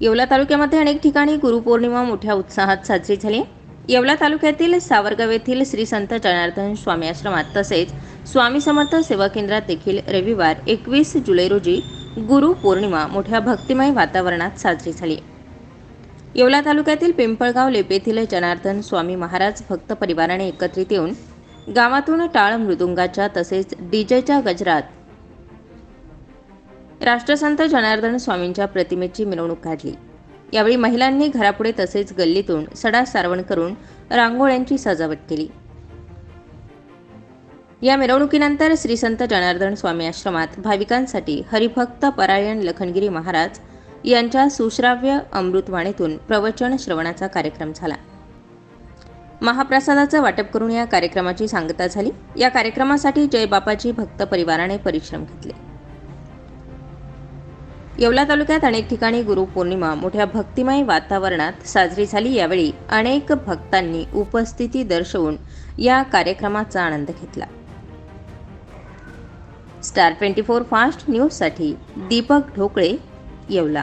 येवला तालुक्यामध्ये अनेक ठिकाणी गुरुपौर्णिमा मोठ्या उत्साहात साजरी झाली. येवला तालुक्यातील सावरगाव येथील श्री संत जनार्दन स्वामी आश्रमात तसेच स्वामी समर्थ सेवा केंद्रात देखील रविवार एकवीस जुलै रोजी गुरुपौर्णिमा मोठ्या भक्तिमय वातावरणात साजरी झाली. येवला तालुक्यातील पिंपळगाव लेपेतील जनार्दन स्वामी महाराज भक्त परिवाराने एकत्रित येऊन गावातून टाळ मृदुंगाच्या तसेच डीजेच्या गजरात राष्ट्रसंत जनार्दन स्वामींच्या प्रतिमेची मिरवणूक काढली. यावेळी महिलांनी घरापुढे तसेच गल्लीतून सडा सारवण करून रांगोळ्यांची सजावट केली. या मिरवणुकीनंतर श्री संत जनार्दन स्वामी आश्रमात भाविकांसाठी हरिभक्त परायण लखनगिरी महाराज यांच्या सुश्राव्य अमृतवाणीतून प्रवचन श्रवणाचा कार्यक्रम झाला. महाप्रसादाचं वाटप करून या कार्यक्रमाची सांगता झाली. या कार्यक्रमासाठी जय बापाजी भक्त परिवाराने परिश्रम घेतले. येवला तालुक्यात अनेक ठिकाणी गुरुपौर्णिमा मोठ्या भक्तिमय वातावरणात साजरी झाली यावेळी अनेक भक्तांनी उपस्थिती दर्शवून या कार्यक्रमाचा आनंद घेतला. स्टार ट्वेंटी फोर फास्ट न्यूजसाठी दीपक ढोकळे येवला.